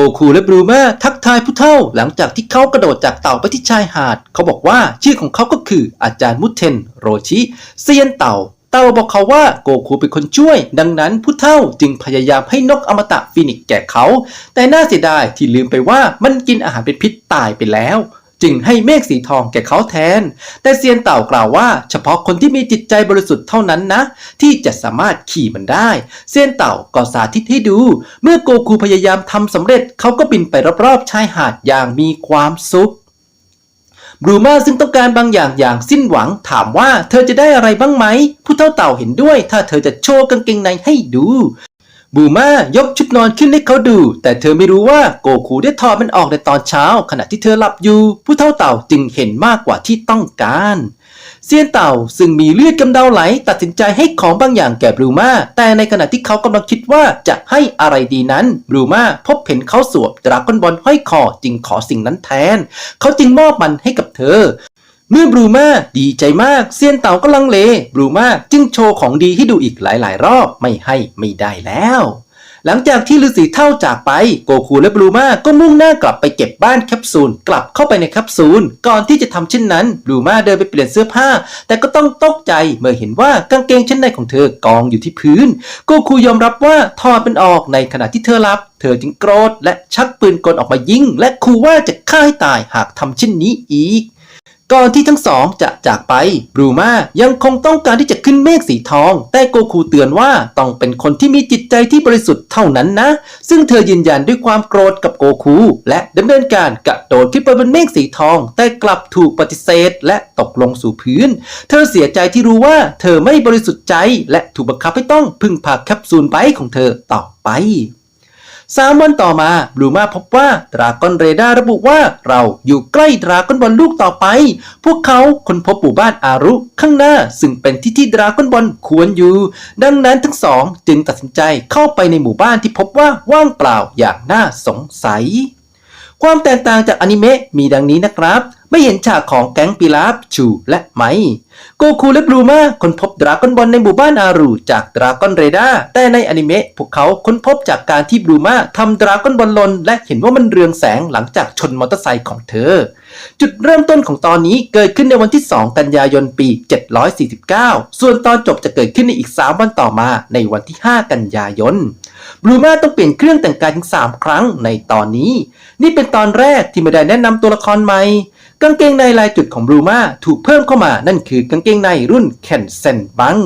โกคูและบรูมาทักทายผู้เฒ่าหลังจากที่เขากระโดดจากเต่าไปที่ชายหาด เขาบอกว่าชื่อของเขาก็คืออาจารย์มุเทนโรชิเซียนเต่าเต่าบอกเขาว่าโกคูเป็นคนช่วย ดังนั้นผู้เฒ่าจึงพยายามให้นกอมตะฟินิกแก่เขา แต่น่าเสียดายที่ลืมไปว่ามันกินอาหารเป็นพิษตายไปแล้ว จึงให้เมฆสีทองแก่เขาแทน แต่เซียนเต่ากล่าวว่า เฉพาะคนที่มีจิตใจบริสุทธิ์เท่านั้นนะ ที่จะสามารถขี่มันได้ เซียนเต่าก็สาธิตให้ดู เมื่อโกคูพยายามทำสำเร็จเขาก็บินไปรอบๆชายหาดอย่างมีความสุขบรูมาซึ่งต้องการบางอย่างอย่างสิ้นหวังถามว่าเธอจะได้อะไรบ้างไหม ผู้เท่าเต่าเห็นด้วย ถ้าเธอจะโชว์กางเกงในให้ดู บูมายกชุดนอนขึ้นให้เขาดู แต่เธอไม่รู้ว่าโกคูได้ถอดมันออกในตอนเช้า ขณะที่เธอหลับอยู่ ผู้เท่าเต่าจึงเห็นมากกว่าที่ต้องการเซียนเต่าซึ่งมีเลือดกำเดาไหล ตัดสินใจให้ของบางอย่างแก่บูมาแต่ในขณะที่เขากำลังคิดว่าจะให้อะไรดีนั้นบูมาพบเห็นเขาสวมดราก้อนบอลห้อยคอจึงขอสิ่งนั้นแทน เขาจึงมอบมันให้กับเธอ เมื่อบรูมาดีใจมากเซียนเต่าก็ลังเล บรูมาจึงโชว์ของดีให้ดูอีกหลายๆ รอบไม่ให้ไม่ได้แล้ว หลังจากที่ฤาษีเท่าจากไป โกคูและบรูมาก็มุ่งหน้ากลับไปเก็บบ้านแคปซูล กลับเข้าไปในแคปซูล ก่อนที่จะทำเช่นนั้นบรูมาเดินไปเปลี่ยนเสื้อผ้า แต่ก็ต้องตกใจเมื่อเห็นว่ากางเกงชั้นในของเธอกองอยู่ที่พื้น โกคูยอมรับว่าถอดมันออกในขณะที่เธอหลับเธอจึงโกรธและชักปืนกลออกมายิง และขู่ว่าจะฆ่าให้ตายหากทำเช่นนี้อีก ก่อนที่ทั้งสองจะจากไปบรูมายังคงต้องการที่จะขึ้นเมฆสีทอง แต่โกคูเตือนว่าต้องเป็นคนที่มีจิตใจที่บริสุทธิ์เท่านั้นนะ ซึ่งเธอยืนยันด้วยความโกรธกับโกคู และดำเนินการกระโดดขึ้นไปบนเมฆสีทอง แต่กลับถูกปฏิเสธ และตกลงสู่พื้น เธอเสียใจที่รู้ว่าเธอไม่บริสุทธิ์ใจ และถูกบังคับให้ต้องพึ่งพาแคปซูลไบของเธอต่อไป สามวันต่อมาบลูมาพบว่าดราก้อนเรดาร์ระบุว่าเราอยู่ใกล้ดราก้อนบอลลูกต่อไป พวกเขาค้นพบหมู่บ้านอารุข้างหน้า ซึ่งเป็นที่ที่ดราก้อนบอลควรอยู่ ดังนั้นทั้งสองจึงตัดสินใจเข้าไปในหมู่บ้านที่พบว่าว่างเปล่าอย่างน่าสงสัย ความแตกต่างจากอนิเมะมีดังนี้นะครับ ไม่เห็นฉากของแก๊งปิลาฟชูและไม โกคูและบลูมาค้นพบดราก้อนบอลในหมู่บ้านอารูจากดราก้อนเรดาร์แต่ในอนิเมะพวกเขาค้นพบจากการที่บลูมาทำดราก้อนบอลลนและเห็นว่ามันเรืองแสงหลังจากชนมอเตอร์ไซค์ของเธอ จุดเริ่มต้นของตอนนี้เกิดขึ้นในวันที่ 2 กันยายนปี 749 ส่วนตอนจบจะเกิดขึ้นในอีก 3 วันต่อมาในวันที่ 5 กันยายนบลูมาต้องเปลี่ยนเครื่องแต่งกายถึง 3 ครั้งในตอนนี้ นี่เป็นตอนแรกที่ไม่ได้แนะนำตัวละครใหม่กางเกงในลายจุดของบลูมาถูกเพิ่มเข้ามานั่นคือกางเกงในรุ่นแคนเซนบัง